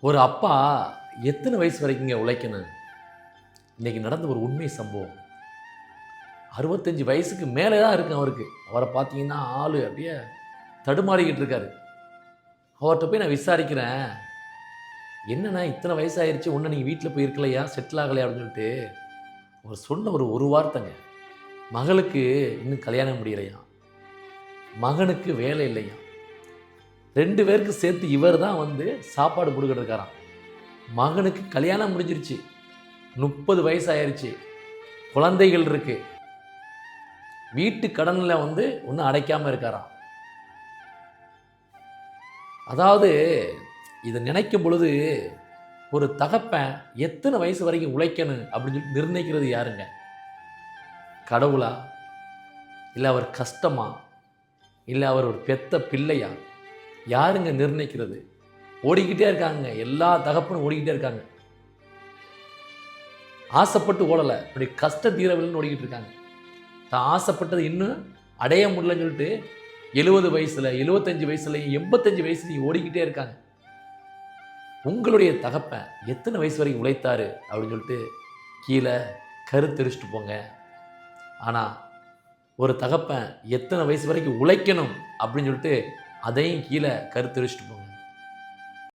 ஒரு அப்பா எத்தனை வயசு வரைக்குங்க உழைக்கணும்? இன்னைக்கு நடந்த ஒரு உண்மை சம்பவம். அறுபத்தஞ்சு வயசுக்கு மேலே தான் இருக்கு அவருக்கு. அவரை பார்த்தீங்கன்னா ஆள் அப்படியே தடுமாறிக்கிட்டு இருக்காரு. அவர்கிட்ட போய் நான் விசாரிக்கிறேன். என்னண்ணா இத்தனை வயசாயிருச்சு? ஒன்று நீங்கள் வீட்டில் போய் இருக்கலையா? செட்டில் ஆகலையா? அப்படின்னு சொல்லிட்டு அவர் சொன்ன ஒரு ஒரு வார்த்தைங்க. மகளுக்கு இன்னும் கல்யாணம் முடியலையா மகனுக்கு வேலை இல்லையா ரெண்டு பேருக்கு சேர்த்து இவர் தான் வந்து சாப்பாடு கொடுக்கிட்டு இருக்காராம் மகனுக்கு கல்யாணம் முடிஞ்சிருச்சு. முப்பது வயசு ஆயிடுச்சு குழந்தைகள் இருக்கு. வீட்டு கடனில் வந்து ஒன்றும் அடைக்காமல் இருக்காராம். அதாவது இதை நினைக்கும் பொழுது ஒரு தகப்பன் எத்தனை வயசு வரைக்கும் உழைக்கணும் அப்படின்னு சொல்லி நிர்ணயிக்கிறது யாருங்க? கடவுளா? இல்லை அவர் கஷ்டமா? இல்லை அவர் ஒரு பெத்த பிள்ளையா? யாருங்க நிர்ணயிக்கிறது? ஓடிக்கிட்டே இருக்காங்க எல்லா தகப்பனும் ஓடிக்கிட்டே இருக்காங்க. ஆசைப்பட்டு ஓடலை. இப்படி கஷ்ட தீரவில்லைன்னு ஓடிக்கிட்டு இருக்காங்க. தான் ஆசைப்பட்டது இன்னும் அடைய முடியலன்னு சொல்லிட்டு எழுபது வயசில் எழுபத்தஞ்சு வயசுலையும் எண்பத்தஞ்சு வயசுலையும் ஓடிக்கிட்டே இருக்காங்க. உங்களுடைய தகப்பன் எத்தனை வயசு வரைக்கும் உழைத்தாரு? அப்படின்னு சொல்லிட்டு கீழே கருத்தெரிச்சிட்டு போங்க. ஆனால் ஒரு தகப்பன் எத்தனை வயசு வரைக்கும் உழைக்கணும்? அப்படின்னு சொல்லிட்டு அதையும் கீழே கருத்தெரிச்சிட்டு போங்க.